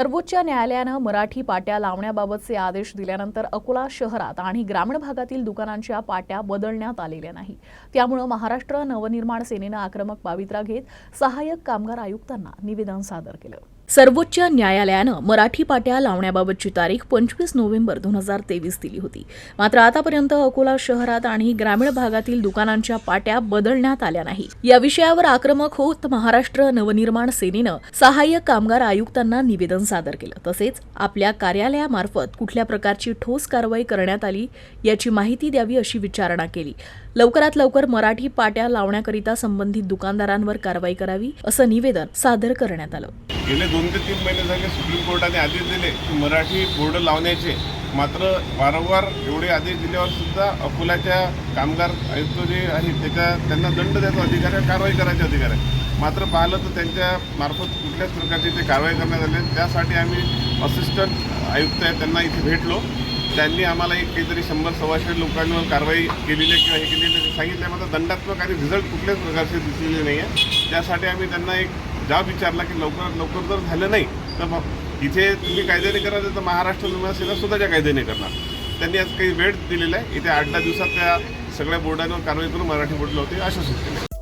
सर्वोच्च न्यायालयानं मराठी पाट्या लावण्याबाबतचे आदेश दिल्यानंतर अकोला शहरात आणि ग्रामीण भागातील दुकानांच्या पाट्या बदलण्यात आलेल्या नाही. त्यामुळं महाराष्ट्र नवनिर्माण सेनेनं आक्रमक पावित्रा घेत सहाय्यक कामगार आयुक्तांना निवेदन सादर केलं. सर्वोच्च न्यायालयानं मराठी पाट्या लावण्याबाबतची तारीख पंचवीस नोव्हेंबर दोन हजार तेवीस दिली होती. मात्र आतापर्यंत अकोला शहरात आणि ग्रामीण भागातील दुकानांच्या पाट्या बदलण्यात आल्या नाही. या विषयावर आक्रमक होत महाराष्ट्र नवनिर्माण सेनेनं सहाय्यक कामगार आयुक्तांना निवेदन सादर केलं. तसेच आपल्या कार्यालयामार्फत कुठल्या प्रकारची ठोस कारवाई करण्यात आली याची माहिती द्यावी अशी विचारणा केली. लवकरात लवकर मराठी पाट्या लावण्याकरिता संबंधित दुकानदारांवर कारवाई करावी असं निवेदन सादर करण्यात आलं. गेले दोन ते तीन महिने झाले सुप्रीम कोर्टाने आदेश दिले की मराठी बोर्ड लावण्याचे. मात्र वारंवार एवढे आदेश दिल्यावर सुद्धा अकोल्याच्या कामगार आयुक्त जे आहेत त्याच्या त्यांना दंड द्यायचा अधिकार आहे कारवाई करायचे अधिकार आहे. मात्र पाहिलं तर त्यांच्या मार्फत कुठल्याच प्रकारची ते कारवाई करण्यात आले त्यासाठी आम्ही असिस्टंट आयुक्त आहेत त्यांना इथे भेटलो. त्यांनी आम्हाला एक काहीतरी शंभर सव्वाशे लोकांवर कारवाई केलेली आहे किंवा हे केलेली ते सांगितलं मात्र दंडात्मक आणि रिझल्ट कुठल्याच प्रकारचे दिसलेले नाही आहे त्यासाठी आम्ही त्यांना एक जाब विचारला की लवकरात लवकर जर झालं नाही तर मग इथे तुम्ही कायद्याने करणार तर महाराष्ट्र निर्माण स्वतःच्या कायद्याने करणार. त्यांनी आज काही वेळ दिलेला आहे. इथे आठ दहा दिवसात त्या सगळ्या बोर्डांवर कारवाई करून मराठी बोर्ड लावते अशा सूचना.